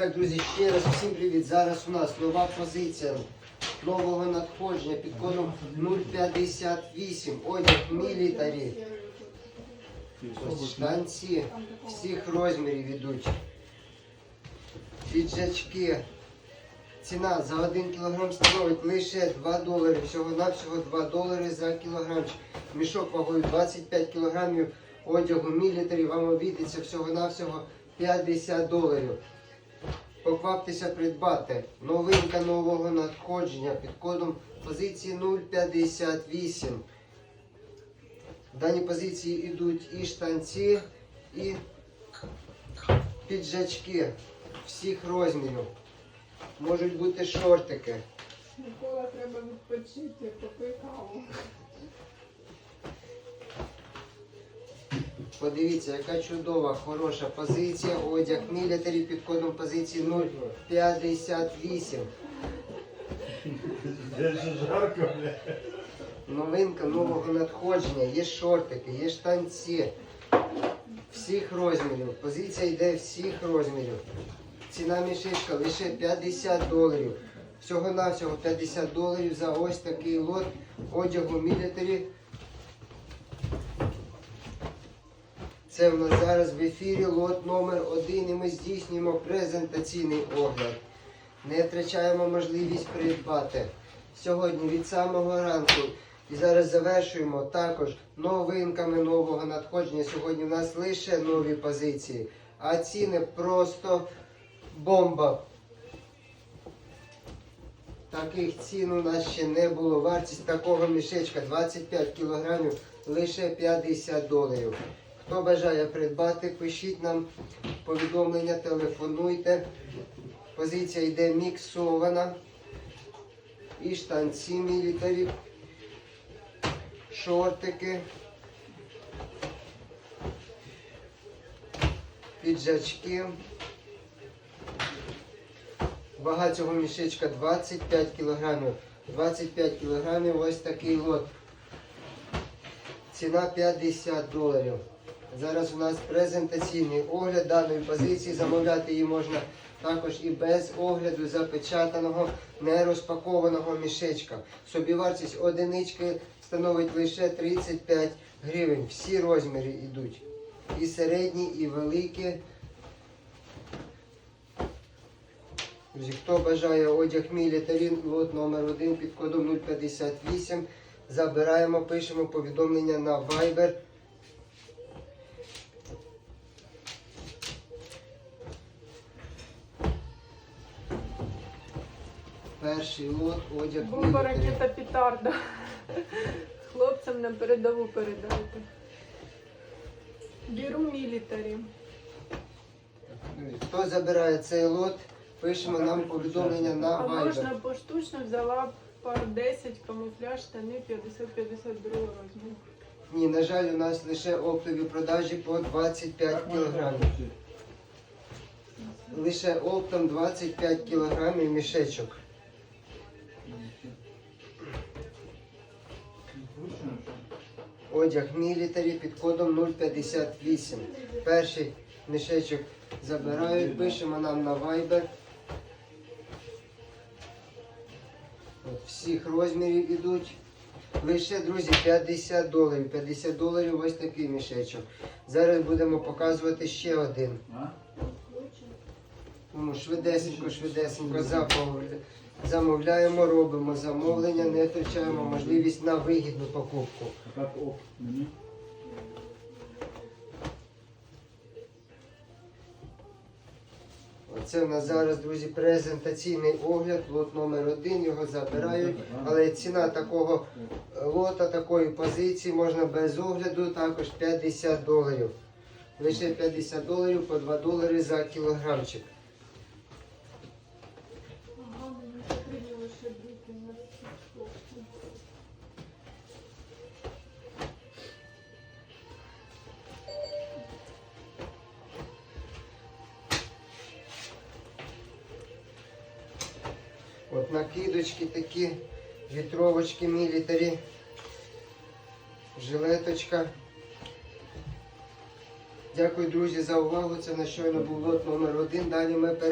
Так, друзі, ще раз всім привіт. Зараз у нас нова позиція нового надходження під кодом 058. Одяг мілітарі. Ось Штанці всіх розмірів ідуть. Піджачки. Ціна за 1 кг становить лише 2 долари. Всього-навсього 2 долари за кілограмчик. Мішок вагою 25 кг одягу мілітарі вам обійдеться всього-навсього 50 доларів. Покваптеся придбати. Новинка нового надходження під кодом позиції 058. В даній позиції йдуть і штанці, і піджачки всіх розмірів. Можуть бути шортики. Микола треба відпочити, попий каву. Подивіться, яка чудова, хороша позиція. Одяг мілітарі під кодом позиції 058. Де ж жарко, бля. Новинка нового надходження. Є шортики, є штанці. Всіх розмірів. Позиція йде всіх розмірів. Ціна мішечка лише 50 доларів. Всього-навсього 50 доларів за ось такий лот одягу мілітарі. Це в нас зараз в ефірі лот номер один і ми здійснюємо презентаційний огляд. Не втрачаємо можливість придбати. Сьогодні від самого ранку і зараз завершуємо також новинками нового надходження. Сьогодні в нас лише нові позиції, а ціни просто бомба. Таких цін у нас ще не було. Вартість такого мішечка 25 кг лише 50 доларів. Хто бажає придбати, пишіть нам повідомлення, телефонуйте. Позиція йде міксована. І штанці мілітарі, шортики, піджачки. Вага цього мішечка 25 кг. 25 кг ось такий лот. Ціна 50 доларів. Зараз у нас презентаційний огляд даної позиції. Замовляти її можна також і без огляду запечатаного, не розпакованого мішечка. Собівартість одинички становить лише 35 гривень. Всі розміри йдуть. І середні, і великі. Друзі, хто бажає одяг мілітарі, лот номер 1 під кодом 058. Забираємо, пишемо повідомлення на Viber. Перший лот одяг Бомба, ракета, петарда. Хлопцям на передову передайте. Біру мілітарі. Хто забирає цей лот, пишемо нам повідомлення на А можна поштучно взяла пар 10, камуфляж, штани 50-52 розмір. Ні, на жаль, у нас лише оптові продажі по 25 кілограмів. Лише оптом 25 кілограмів мішечок. Одяг мілітарі під кодом 058. Перший мішечок забирають, пишемо нам на Viber. От, всіх розмірів ідуть. Лише, друзі, 50 доларів. 50 доларів ось такий мішечок. Зараз будемо показувати ще один. Тому швидесенько, швидесенько замовля- замовляємо, робимо замовлення, не втрачаємо можливість на вигідну покупку. Оце в нас зараз, друзі, презентаційний огляд, лот номер один, його забирають. Але ціна такого е, лота, такої позиції можна без огляду, також 50 доларів. Лише 50 доларів по 2 долари за кілограмчик. От накидочки такі, вітровочки мілітарі, жилеточка. Дякую, друзі, за увагу. Це на щойно був лот номер один. Далі ми перейдемо.